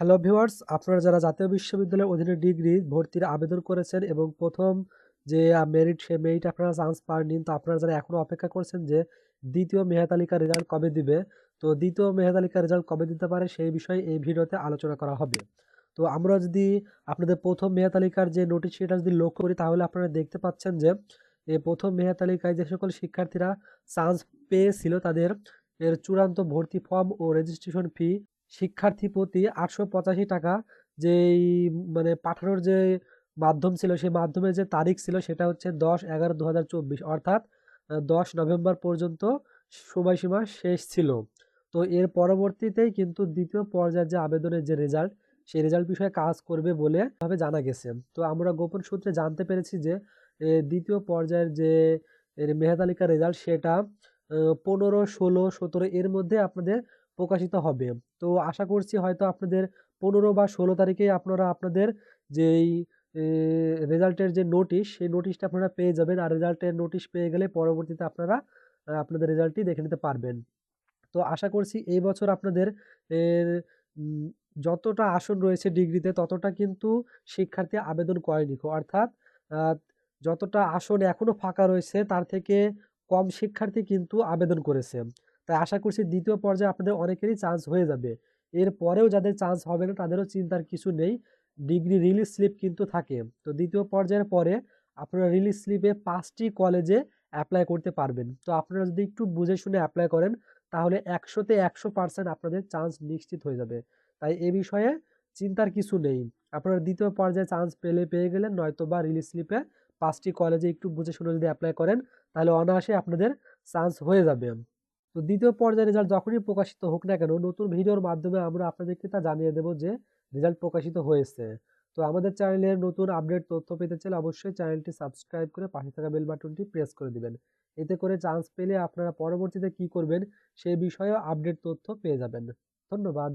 Hello viewers আপনারা যারা জাতীয় বিশ্ববিদ্যালয়ের অধীনে ডিগ্রি ভর্তির আবেদন করেছেন এবং প্রথম যে মেরিট সে মেরিট আপনারা চান্স পাননি, তো আপনারা যারা এখনও অপেক্ষা করছেন যে, দ্বিতীয় মেধা তালিকার রেজাল্ট কবে দিবে, তো দ্বিতীয় মেধা তালিকার রেজাল্ট কবে দিতে পারে সেই বিষয়ে এই ভিডিওতে আলোচনা করা হবে। তো আমরা যদি আপনাদের প্রথম মেধা তালিকার যে নোটিশ সেটা যদি লক্ষ্য করি, তাহলে আপনারা দেখতে পাচ্ছেন যে প্রথম মেহাতালিকায় যে সকল শিক্ষার্থীরা চান্স পেয়েছিল তাদের, এর চূড়ান্ত ভর্তি ফর্ম ও রেজিস্ট্রেশন ফি শিক্ষার্থী প্রতি আটশো পঁচাশি টাকা যেই মানে পাঠানোর যে মাধ্যম ছিল, সেই মাধ্যমের যে তারিখ ছিল সেটা হচ্ছে দশ এগারো দু অর্থাৎ দশ নভেম্বর পর্যন্ত সময়সীমা শেষ ছিল। তো এর পরবর্তীতেই কিন্তু দ্বিতীয় পর্যায়ের যে আবেদনের যে রেজাল্ট সেই রেজাল্ট বিষয়ে কাজ করবে বলে ভাবে জানা গেছে। তো আমরা গোপন সূত্রে জানতে পেরেছি যে দ্বিতীয় পর্যায়ের যে মেধা রেজাল্ট সেটা পনেরো, ষোলো, সতেরো এর মধ্যে আপনাদের প্রকাশিত হবে। তো আশা করছি হয়তো আপনাদের পনেরো বা ষোলো তারিখেই আপনারা আপনাদের যেই রেজাল্টের যে নোটিশ, সেই নোটিশটা আপনারা পেয়ে যাবেন। আর রেজাল্টের নোটিশ পেয়ে গেলে পরবর্তীতে আপনারা আপনাদের রেজাল্টটি দেখে নিতে পারবেন। তো আশা করছি এই বছর আপনাদের যতটা আসন রয়েছে ডিগ্রিতে, ততটা কিন্তু শিক্ষার্থী আবেদন করেনি অর্থাৎ যতটা আসন এখনও ফাঁকা রয়েছে, তার থেকে কম শিক্ষার্থী কিন্তু আবেদন করেছে। তাই আশা করছি দ্বিতীয় পর্যায়ে আপনাদের অনেকেরই চান্স হয়ে যাবে। এর পরেও যাদের চান্স হবে না, তাদেরও চিন্তার কিছু নেই। ডিগ্রি রিলিজ স্লিপ কিন্তু থাকে। তো দ্বিতীয় পর্যায়ের পরে আপনারা রিলিজ স্লিপে পাঁচটি কলেজে অ্যাপ্লাই করতে পারবেন। তো আপনারা যদি একটু বুঝে শুনে অ্যাপ্লাই করেন, তাহলে একশোতে একশো পার্সেন্ট আপনাদের চান্স নিশ্চিত হয়ে যাবে। তাই এ বিষয়ে চিন্তার কিছু নেই। আপনারা দ্বিতীয় পর্যায়ে চান্স পেলে পেয়ে গেলেন নয়তো বা রিলিজ স্লিপে পাঁচটি কলেজে একটু বুঝে শুনে যদি অ্যাপ্লাই করেন, তাহলে অনায়াসে আপনাদের চান্স হয়ে যাবে। তো দ্বিতীয় পর্যায়ে রেজাল্ট যখনই প্রকাশিত হোক না কেন, নতুন ভিডিওর মাধ্যমে আমরা আপনাদেরকে তা জানিয়ে দেব যে রেজাল্ট প্রকাশিত হয়েছে। তো আমাদের চ্যানেলের নতুন আপডেট তথ্য পেতে চাইলে অবশ্যই চ্যানেলটি সাবস্ক্রাইব করে পাশে থাকা বেল বাটনটি প্রেস করে দিবেন। এতে করে চান্স পেলে আপনারা পরবর্তীতে কি করবেন সেই বিষয়ে আপডেট তথ্য পেয়ে যাবেন। ধন্যবাদ।